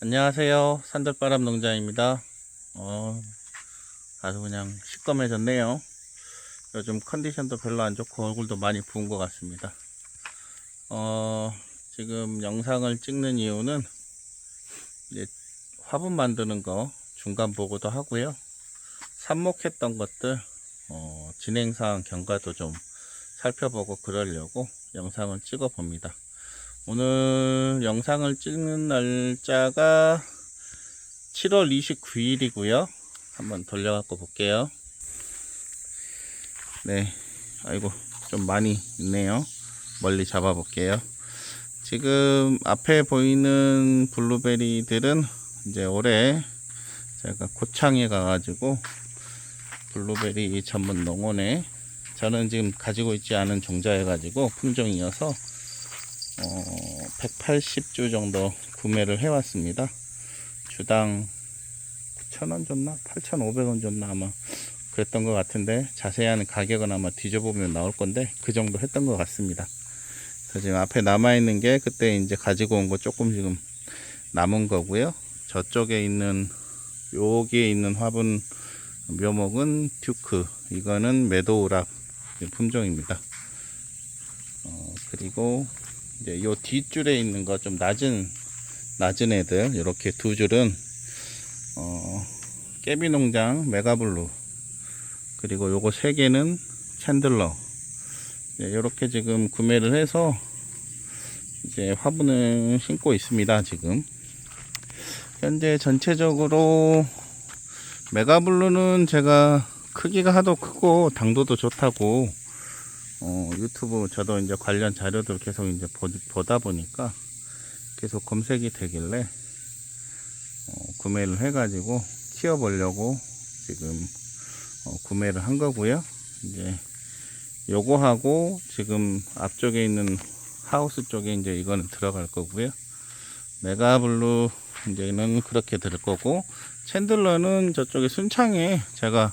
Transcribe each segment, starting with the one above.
안녕하세요. 산들바람 농장입니다. 어, 아주 그냥 시꺼매졌네요. 요즘 컨디션도 별로 안 좋고 얼굴도 많이 부은 것 같습니다. 어, 지금 영상을 찍는 이유는 이제 화분 만드는 거 중간 보고도 하고요. 삽목했던 것들 어, 진행사항 경과도 좀 살펴보고 그러려고 영상을 찍어 봅니다. 오늘 영상을 찍는 날짜가 7월 29일이고요. 한번 돌려갖고 볼게요. 네, 아이고 좀 많이 있네요. 멀리 잡아 볼게요. 지금 앞에 보이는 블루베리들은 이제 올해 제가 고창에 가가지고 블루베리 전문 농원에 저는 지금 가지고 있지 않은 종자여가지고 품종이어서 어, 180주 정도 구매를 해왔습니다. 주당 9,000원 줬나? 8,500원 줬나? 아마 그랬던 것 같은데 자세한 가격은 아마 뒤져보면 나올 건데 그 정도 했던 것 같습니다. 그래서 지금 앞에 남아있는 게 그때 이제 가지고 온 거 조금 지금 남은 거고요. 저쪽에 있는 여기에 있는 화분 묘목은 듀크 이거는 메도우락 품종입니다. 어, 그리고 이제 요 뒷줄에 있는 거 좀 낮은 낮은 애들 이렇게 두 줄은 어, 깨비농장 메가블루. 그리고 요거 세 개는 챈들러. 이렇게 지금 구매를 해서 이제 화분을 심고 있습니다 지금. 현재 전체적으로 메가블루는 제가 크기가 하도 크고 당도도 좋다고 어, 유튜브 저도 이제 관련 자료들 계속 이제 보, 보다 보니까 계속 검색이 되길래 어, 구매를 해가지고 키워보려고 지금 어, 구매를 한 거고요. 이제 요거 하고 지금 앞쪽에 있는 하우스 쪽에 이제 이거는 들어갈 거고요. 메가블루 이제는 그렇게 될 거고 챈들러는 저쪽에 순창에 제가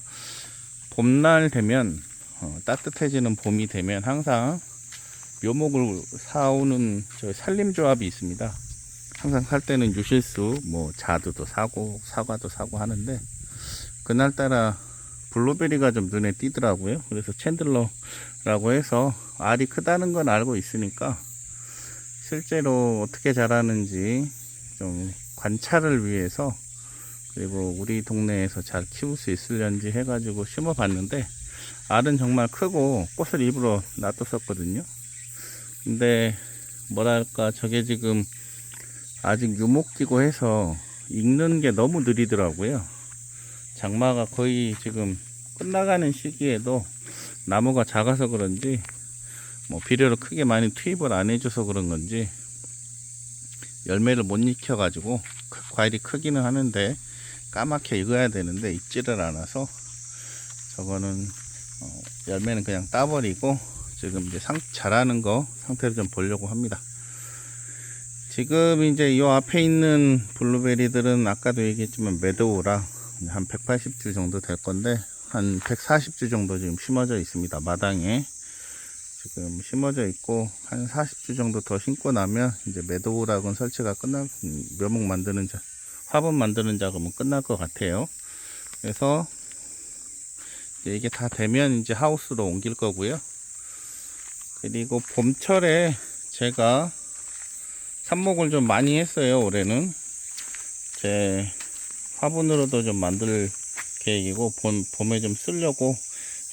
봄날 되면 어, 따뜻해지는 봄이 되면 항상 묘목을 사오는 저 산림조합이 있습니다. 항상 살 때는 유실수, 뭐 자두도 사고 사과도 사고 하는데 그날따라 블루베리가 좀 눈에 띄더라고요. 그래서 챈들러라고 해서 알이 크다는 건 알고 있으니까 실제로 어떻게 자라는지 좀 관찰을 위해서 그리고 우리 동네에서 잘 키울 수 있을런지 해가지고 심어봤는데 알은 정말 크고 꽃을 입으로 놔뒀었거든요. 근데 뭐랄까 저게 지금 아직 유목기고 해서 익는 게 너무 느리더라고요. 장마가 거의 지금 끝나가는 시기에도 나무가 작아서 그런지 뭐 비료를 크게 많이 투입을 안 해줘서 그런 건지 열매를 못 익혀 가지고 과일이 크기는 하는데 까맣게 익어야 되는데 익지를 않아서 저거는 어, 열매는 그냥 따버리고 지금 이제 상, 자라는 거 상태를 좀 보려고 합니다. 지금 이제 이 앞에 있는 블루베리들은 아까도 얘기했지만 매도우라 한 180주 정도 될 건데 한 140주 정도 지금 심어져 있습니다. 마당에 지금 심어져 있고 한 40주 정도 더 심고 나면 이제 매도우락은 설치가 끝날 묘목 만드는 자, 화분 만드는 작업은 끝날 것 같아요. 그래서 이제 이게 다 되면 이제 하우스로 옮길 거고요. 그리고 봄철에 제가 삽목을 좀 많이 했어요. 올해는 제 화분으로도 좀 만들 계획이고 봄, 봄에 좀 쓰려고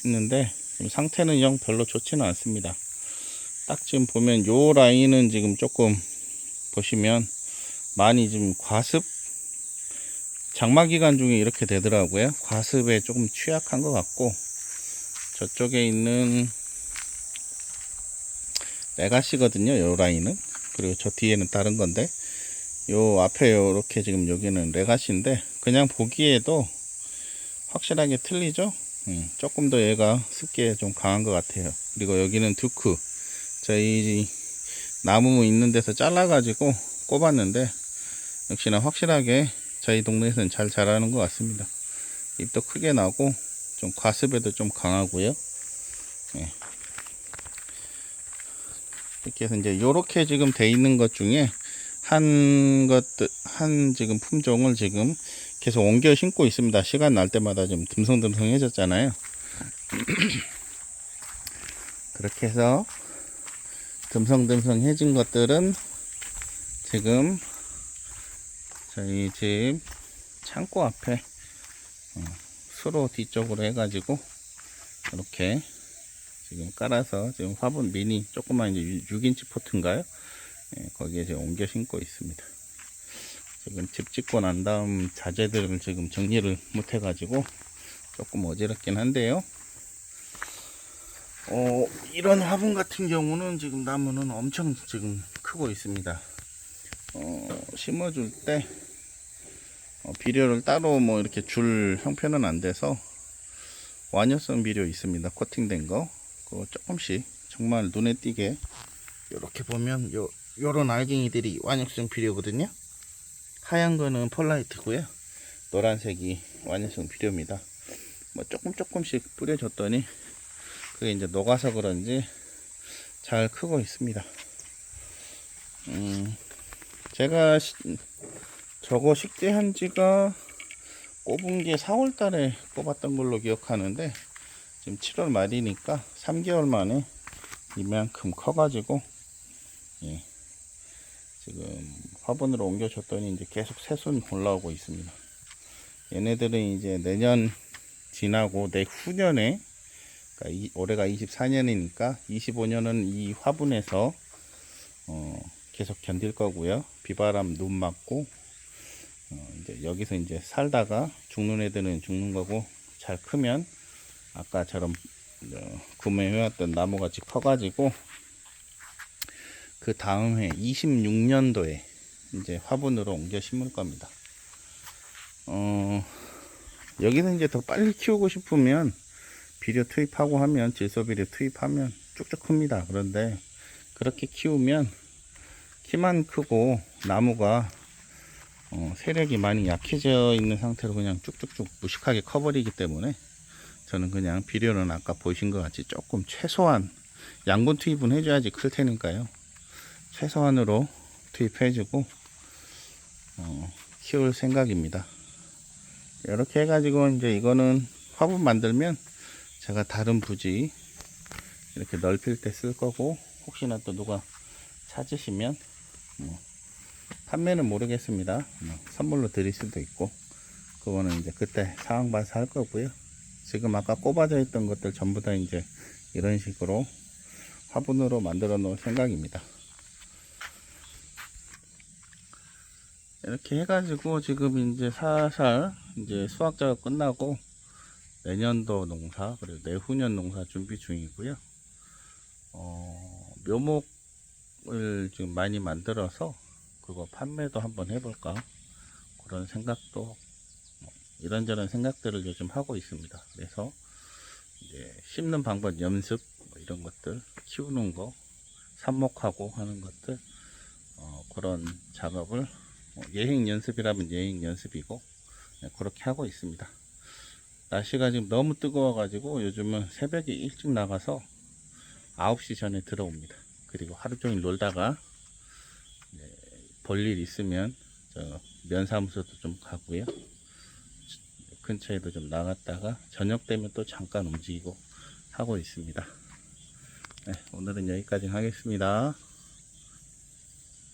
했는데 상태는 영 별로 좋지는 않습니다. 딱 지금 보면 요 라인은 지금 조금 보시면 많이 지금 과습 장마 기간 중에 이렇게 되더라고요. 과습에 조금 취약한 것 같고 저쪽에 있는 레가시거든요. 요 라인은 그리고 저 뒤에는 다른 건데 요 앞에 요렇게 지금 여기는 레가시인데 그냥 보기에도 확실하게 틀리죠. 음, 조금 더 얘가 습기에 좀 강한 것 같아요. 그리고 여기는 두크 저희 나무 있는 데서 잘라 가지고 꼽았는데 역시나 확실하게 저희 동네에서는 잘 자라는 것 같습니다. 잎도 크게 나고 좀 과습에도 좀 강하고요. 예. 이렇게 해서 이제 요렇게 지금 돼 있는 것 중에 한 것들 한 지금 품종을 지금 계속 옮겨 심고 있습니다. 시간 날 때마다 좀 듬성듬성해졌잖아요. 그렇게 해서 듬성듬성해진 것들은 지금 저희 집 창고 앞에 어, 수로 뒤쪽으로 해가지고 이렇게 지금 깔아서 지금 화분 미니 조그만 이제 6인치 포트인가요? 예, 거기에 지금 옮겨 심고 있습니다. 지금 집 짓고 난 다음 자재들을 지금 정리를 못 해가지고 조금 어지럽긴 한데요. 어, 이런 화분 같은 경우는 지금 나무는 엄청 지금 크고 있습니다. 어, 심어줄 때 어, 비료를 따로 뭐 이렇게 줄 형편은 안 돼서 완효성 비료 있습니다. 코팅된 거. 그거 조금씩 정말 눈에 띄게 이렇게 보면 요 요런 알갱이들이 완효성 비료거든요. 하얀 거는 펄라이트고요. 노란색이 완효성 비료입니다. 뭐 조금 조금씩 뿌려줬더니 그게 이제 녹아서 그런지 잘 크고 있습니다. 음, 제가 시- 저거 식재한 지가 꼽은 게 4월 달에 꼽았던 걸로 기억하는데 지금 7월 말이니까 3개월 만에 이만큼 커가지고 예, 지금 화분으로 옮겨줬더니 이제 계속 새순 올라오고 있습니다. 얘네들은 이제 내년 지나고 내후년에 그러니까 이- 올해가 24년이니까 25년은 이 화분에서 어, 계속 견딜 거고요. 비바람 눈 맞고 어, 이제 여기서 이제 살다가 죽는 애들은 죽는 거고 잘 크면 아까처럼 어, 구매해왔던 나무같이 커가지고 그 다음 해 26년도에 이제 화분으로 옮겨 심을 겁니다. 어, 여기는 이제 더 빨리 키우고 싶으면 비료 투입하고 하면 질소비료 투입하면 쭉쭉 큽니다. 그런데 그렇게 키우면 키만 크고 나무가 어, 세력이 많이 약해져 있는 상태로 그냥 쭉쭉쭉 무식하게 커버리기 때문에 저는 그냥 비료는 아까 보신 것 같이 조금 최소한 양분 투입은 해줘야지 클 테니까요. 최소한으로 투입해주고 어, 키울 생각입니다. 이렇게 해가지고 이제 이거는 화분 만들면 제가 다른 부지 이렇게 넓힐 때 쓸 거고 혹시나 또 누가 찾으시면 뭐 판매는 모르겠습니다. 뭐 선물로 드릴 수도 있고 그거는 이제 그때 상황 봐서 할 거고요. 지금 아까 꼽아져 있던 것들 전부 다 이제 이런 식으로 화분으로 만들어 놓을 생각입니다. 이렇게 해가지고 지금 이제 살살 이제 수확 작업 끝나고 내년도 농사 그리고 내후년 농사 준비 중이고요. 어, 묘목을 지금 많이 만들어서 그거 판매도 한번 해볼까 그런 생각도 뭐 이런저런 생각들을 요즘 하고 있습니다. 그래서 이제 심는 방법 연습 뭐 이런 것들 키우는 거 삽목하고 하는 것들 어, 그런 작업을 뭐 예행 연습이라면 예행 연습이고 네, 그렇게 하고 있습니다. 날씨가 지금 너무 뜨거워 가지고 요즘은 새벽에 일찍 나가서 9시 전에 들어옵니다. 그리고 하루 종일 놀다가 볼일 있으면 저 면사무소도 좀 가고요. 근처에도 좀 나갔다가 저녁 되면 또 잠깐 움직이고 하고 있습니다. 네, 오늘은 여기까지 하겠습니다.